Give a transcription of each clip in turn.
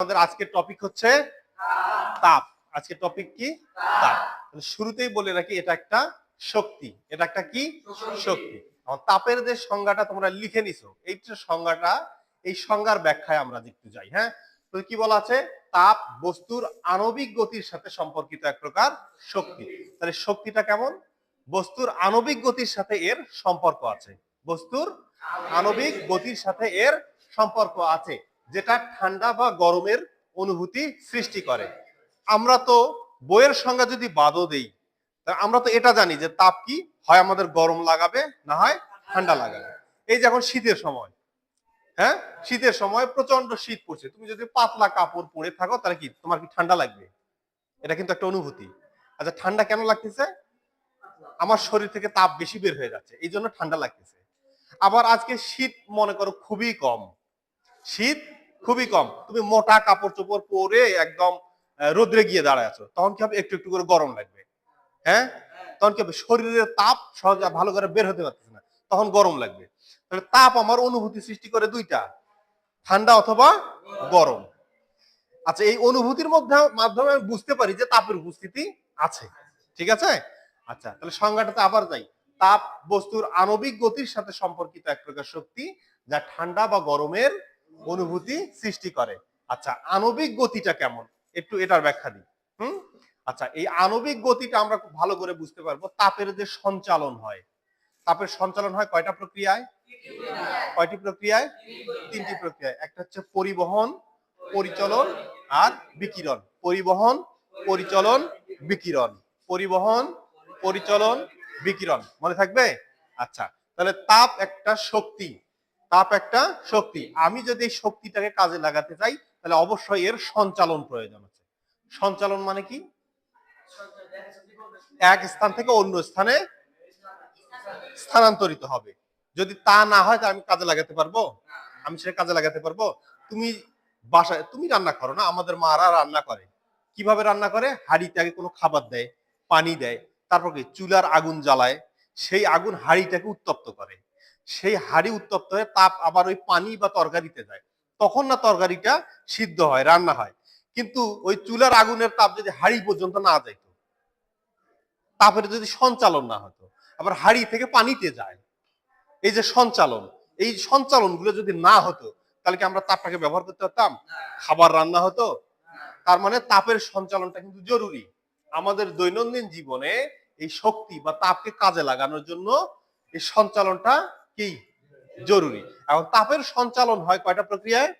আমাদের আজকের টপিক হচ্ছে তাপ। আজকের টপিক কি? তাপ। শুরুতেই বলে রাখি, এটা একটা শক্তি। এটা একটা কি? শক্তি। তাপের যে সংজ্ঞাটা তোমরা লিখে নিছো এইটার সংজ্ঞাটা, এই সংজ্ঞার ব্যাখ্যায় আমরা দেখতে যাই হ্যাঁ? তো কি বলা আছে? তাপ বস্তুর আণবিক গতির সাথে সম্পর্কিত এক প্রকার শক্তি। তাহলে শক্তিটা কেমন? বস্তুর আণবিক গতির সাথে এর সম্পর্ক আছে। বস্তুর আণবিক গতির সাথে এর সম্পর্ক আছে। যেটা ঠান্ডা বা গরমের অনুভূতি সৃষ্টি করে। আমরা তো বইয়ের সঙ্গে যদি বাদও দেই আমরা তো এটা জানি যে তাপ কি? হয় আমাদের গরম লাগাবে, না হয় ঠান্ডা লাগাবে। এই যে এখন শীতের সময় হ্যাঁ? শীতের সময় প্রচণ্ড শীত পড়ছে। তুমি যদি পাতলা কাপড় পরে থাকো, তাহলে কি তোমার কি ঠান্ডা লাগবে? এটা কিন্তু একটা অনুভূতি। আচ্ছা ঠান্ডা কেন লাগতেছে? আমার শরীর থেকে তাপ বেশি বের হয়ে যাচ্ছে, এই জন্য ঠান্ডা লাগতেছে। আবার আজকে শীত মনে করো খুবই কম। শীত খুবই কম। তুমি মোটা কাপড় চোপড় পরে একদম রোদ্রে গিয়ে দাঁড়ায় আছো। তখন কি হবে? একটু একটু করে গরম লাগবে। হ্যাঁ? তখন কি হবে? শরীরের তাপ সহজে ভালো করে বের হতে পারতেছে না। তখন গরম লাগবে। তাহলে তাপ আমার অনুভূতি সৃষ্টি করে দুইটা। ঠান্ডা অথবা গরম। আচ্ছা এই অনুভূতির মধ্যে, মাধ্যমে আমি বুঝতে পারি যে তাপের উপস্থিতি আছে। ঠিক আছে? আচ্ছা তাহলে সংজ্ঞাটাতে আবার যাই। তাপ বস্তুর আণবিক গতির সাথে সম্পর্কিত এক প্রকার শক্তি যা ঠান্ডা বা গরমের অনুভূতি সৃষ্টি করে। আচ্ছা আণবিক গতিটা কেমন? একটু এটার ব্যাখ্যা দিই। হুম? আচ্ছা এই আণবিক গতিটা আমরা খুব ভালো করে বুঝতে পারব, তাপের যে সঞ্চালন হয়। তাপের সঞ্চালন হয় কয়টা প্রক্রিয়ায়? কয়টি প্রক্রিয়ায়? তিনটি প্রক্রিয়ায়। একটা হচ্ছে পরিবহন, পরিচলন আর বিকিরণ। পরিবহন, পরিচলন, বিকিরণ। পরিবহন, পরিচলন, বিকিরণ। মনে থাকবে? আচ্ছা তাহলে তাপ একটা শক্তি। তাপ একটা শক্তি। আমি যদি এই শক্তিটাকে কাজে লাগাতে চাই, তাহলে অবশ্যই এর সঞ্চালন প্রয়োজন আছে। সঞ্চালন মানে কি? এক স্থান থেকে অন্য স্থানে স্থানান্তরিত হবে। যদি তা না হয় আমি কাজে লাগাতে পারব? আমি সেটা কাজে লাগাতে পারব? তুমি বাসায়, তুমি রান্না করো না? আমাদের মারা রান্না করে। কীভাবে রান্না করে? হাঁড়িতে আগে কোনো খাবার দেয়, পানি দেয়, তারপর কি? চুলার আগুন জ্বালায়। সেই আগুন হাঁড়িটাকে উত্তপ্ত করে। সেই হাঁড়ি উত্তপ্ত হয়ে তাপ আবার ওই পানি বা তরকারিতে যায়। তখন না তরকারিটা সিদ্ধ হয়, রান্না হয়। কিন্তু ওই চুলার আগুনের তাপ যদি হাঁড়ি পর্যন্ত না যাইতো, তাপের যদি সঞ্চালন না হতো, আবার হাঁড়ি থেকে পানিতে যায়। এই যে সঞ্চালন, এই সঞ্চালনগুলো যদি না হতো, তাহলে কি আমরা তাপটাকে ব্যবহার করতে পারতাম? খাবার রান্না হতো। তার মানে তাপের সঞ্চালনটা কিন্তু জরুরি। আমাদের দৈনন্দিন জীবনে এই শক্তি বা তাপকে কাজে লাগানোর জন্য এই সঞ্চালনটা কি জরুরি। এখন তাপের সঞ্চালন হয় কয়টা প্রক্রিয়ায়?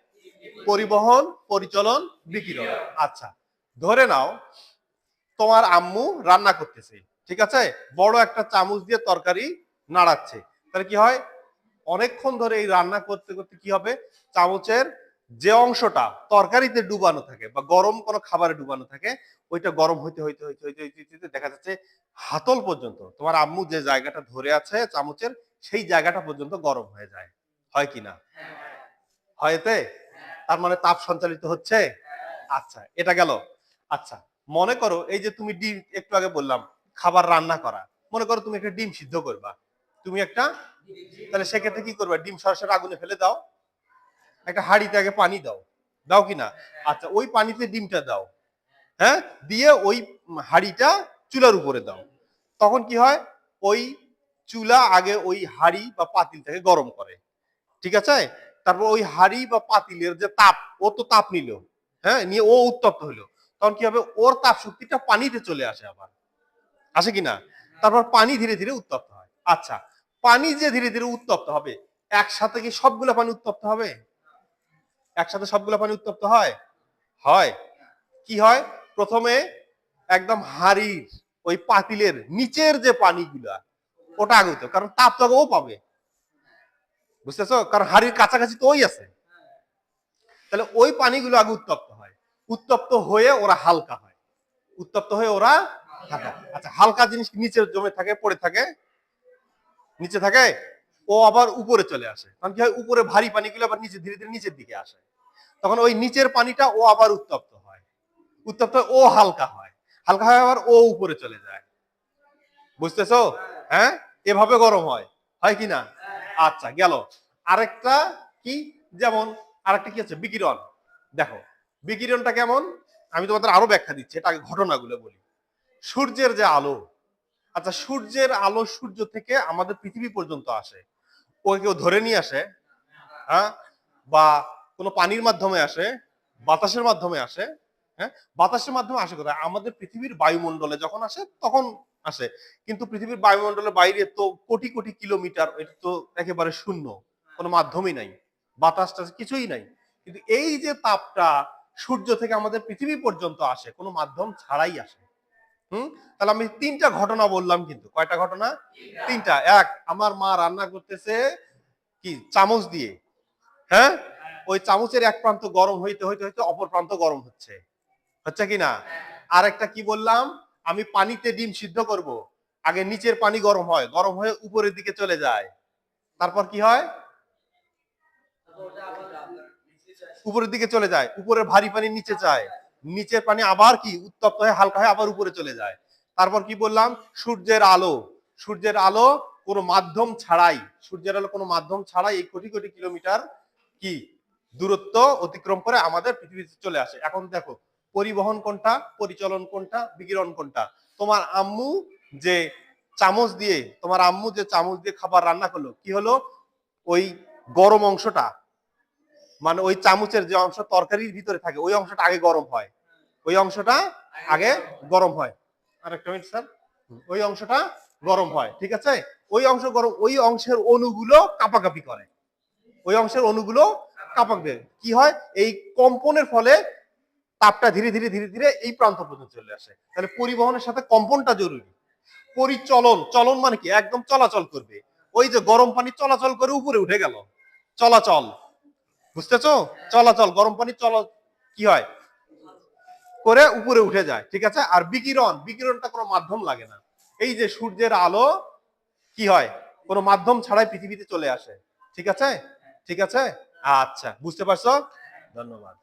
পরিবহন, পরিচলন, বিকিরণ। আচ্ছা ধরে নাও, তোমার আম্মু রান্না করতেছে, ঠিক আছে? বড় একটা চামচ দিয়ে তরকারি নাড়াচ্ছে। তাহলে কি হয়? অনেকক্ষণ ধরে এই রান্না করতে করতে কি হবে? চামচের যে অংশটা তরকারিতে ডুবানো থাকে বা গরম কোনো খাবারে ডুবানো থাকে, ওইটা গরম হইতে হইতে হইতে হইতে হইতে দেখা যাচ্ছে হাতল পর্যন্ত। তোমার আম্মু যে জায়গাটা ধরে আছে চামচের সেই জায়গাটা পর্যন্ত গরম হয়ে যায়। হয় কি না? হয়তে তার মানে তাপ সঞ্চালিত হচ্ছে? আচ্ছা এটা গেল। আচ্ছা মনে করো এই যে তুমি ডিম, একটু আগে বললাম, খাবার রান্না করা। মনে করো তুমি একটা ডিম সিদ্ধ করবা। তুমি একটা তাহলে সেক্ষেত্রে কি করবা? ডিম সরাসরি আগুনে ফেলে দাও। একটা হাঁড়িতে আগে পানি দাও। দাও কি না? আচ্ছা ওই পানিতে ডিমটা দাও। হ্যাঁ? দিয়ে ওই হাঁড়িটা চুলার উপরে দাও। তখন কি হয়? ওই চুলা আগে ওই হাঁড়ি বা পাতিলটাকে গরম করে, ঠিক আছে? তারপর ওই হাঁড়ি বা পাতিলের যে তাপ, ও তো তাপ নিল হ্যাঁ? নিয়ে ও উত্তপ্ত হলো তখন কি হবে? ওর তাপ শক্তিটা পানিতে চলে আসে আবার। আসে কি না? তারপর পানি ধীরে ধীরে উত্তপ্ত হয়। আচ্ছা পানি যে ধীরে ধীরে উত্তপ্ত হবে, একসাথে কি সবগুলো পানি উত্তপ্ত হবে? একসাথে সবগুলো পানি উত্তপ্ত হয়? হয়। কি হয়? প্রথমে একদম হাড়ির ওই পাতিলের নিচের যে পানিগুলা ওটা আগে উত্তপ্ত কারণ তাপ তো ও পাবে। বুঝতেছো? কারণ হাড়ির কাছাকাছি তো ওই আছে। তাহলে ওই পানিগুলো আগে উত্তপ্ত হয়। উত্তপ্ত হয়ে ওরা হালকা হয়। উত্তপ্ত হয়ে ওরা হালকা আচ্ছা হালকা জিনিস নিচে জমে থাকে, পড়ে থাকে? নিচে থাকে? ও আবার উপরে চলে আসে। কারণ কি হয়? উপরে ভারী পানিগুলো আবার নিচে, ধীরে ধীরে নিচের দিকে আসে। তখন ওই নিচের পানিটা ও আবার উত্তপ্ত হয়। উত্তপ্ত ও হালকা হয়। হালকা হয় আবার ও উপরে চলে যায়। বুঝতেছো? হ্যাঁ? এভাবে গরম হয়। হয় কি না? আচ্ছা গেল। আরেকটা কি? যেমন আরেকটা কি আছে? বিকিরণ। দেখো, বিকিরণটা কেমন? আমি তোমাদের আরও ব্যাখ্যা দিচ্ছি, এটা ঘটনাগুলো বলি। সূর্যের যে আলো আচ্ছা সূর্যের আলো সূর্য থেকে আমাদের পৃথিবী পর্যন্ত আসে। ওকে কেউ ধরে নিয়ে আসে হ্যাঁ? বা কোনো পানির মাধ্যমে আসে, বাতাসের মাধ্যমে আসে হ্যাঁ? বাতাসের মাধ্যমে আসে কোথায়? আমাদের পৃথিবীর বায়ুমণ্ডলে যখন আসে, তখন আসে। কিন্তু পৃথিবীর বায়ুমণ্ডলের বাইরে তো কোটি কোটি কিলোমিটার, এটা তো একেবারে শূন্য। কোনো মাধ্যমই নাই। বাতাস টাতাস কিছুই নাই। কিন্তু এই যে তাপটা সূর্য থেকে আমাদের পৃথিবী পর্যন্ত আসে, কোনো মাধ্যম ছাড়াই আসে। হুম? তাহলে আমি তিনটা ঘটনা বললাম কিন্তু। কয়টা ঘটনা? তিনটা। এক, আমার মা রান্না করতেছে কি? চামচ দিয়ে। হ্যাঁ? ওই চামচের এক প্রান্ত গরম হইতে হইতে হইতে অপর প্রান্ত গরম হচ্ছে। হচ্ছে কি না? আর একটা কি বললাম? আমি পানিতে ডিম সিদ্ধ করব। আগে নিচের পানি গরম হয়, গরম হয়ে উপরের দিকে চলে যায়। তারপর কি হয়? উপরের দিকে চলে যায় উপরে ভারী পানি নিচে যায়। নিচের পানি আবার কি? উত্তপ্ত হয়ে হালকা হয়ে আবার উপরে চলে যায়। তারপর কি বললাম? সূর্যের আলো। সূর্যের আলো কোনো মাধ্যম ছাড়াই, সূর্যের আলো কোনো মাধ্যম ছাড়াই এই কোটি কোটি কিলোমিটার কি দূরত্ব অতিক্রম করে আমাদের পৃথিবীতে চলে আসে। এখন দেখো পরিবহন কোনটা, পরিচালন কোনটা, বিকিরণ কোনটা? তোমার আম্মু যে চামচ দিয়ে, তোমার আম্মু যে চামচ দিয়ে খাবার রান্না করল, কি হলো? ওই গরম অংশটা মানে ওই চামচের যে অংশ তরকারির ভিতরে থাকে, ওই অংশটা আগে গরম হয়। ওই অংশটা আগে গরম হয়। আর একটা মিনিট, স্যার। ওই অংশটা গরম হয়, ঠিক আছে? ওই অংশ গরম, ওই অংশের অণুগুলো কাপাকাপি করে। ওই অংশের অণুগুলো কাঁপাবে কি হয়? এই কম্পনের ফলে তাপটা ধীরে ধীরে ধীরে ধীরে এই প্রান্ত পর্যন্ত চলে আসে। তাহলে পরিবহনের সাথে কম্পনটা জরুরি। পরিচলন, চলন মানে কি? একদম চলাচল করবে। ওই যে গরম পানি চলাচল করে উপরে উঠে গেল। চলাচল। বুঝতেছো? চলাচল, গরম পানি চল, কি হয়? করে উপরে উঠে যায়, ঠিক আছে? আর বিকিরণ, বিকিরণটা কোনো মাধ্যম লাগে না। এই যে সূর্যের আলো, কি হয়? কোনো মাধ্যম ছাড়াই পৃথিবীতে চলে আসে। ঠিক আছে? ঠিক আছে? আচ্ছা বুঝতে পারছ? ধন্যবাদ।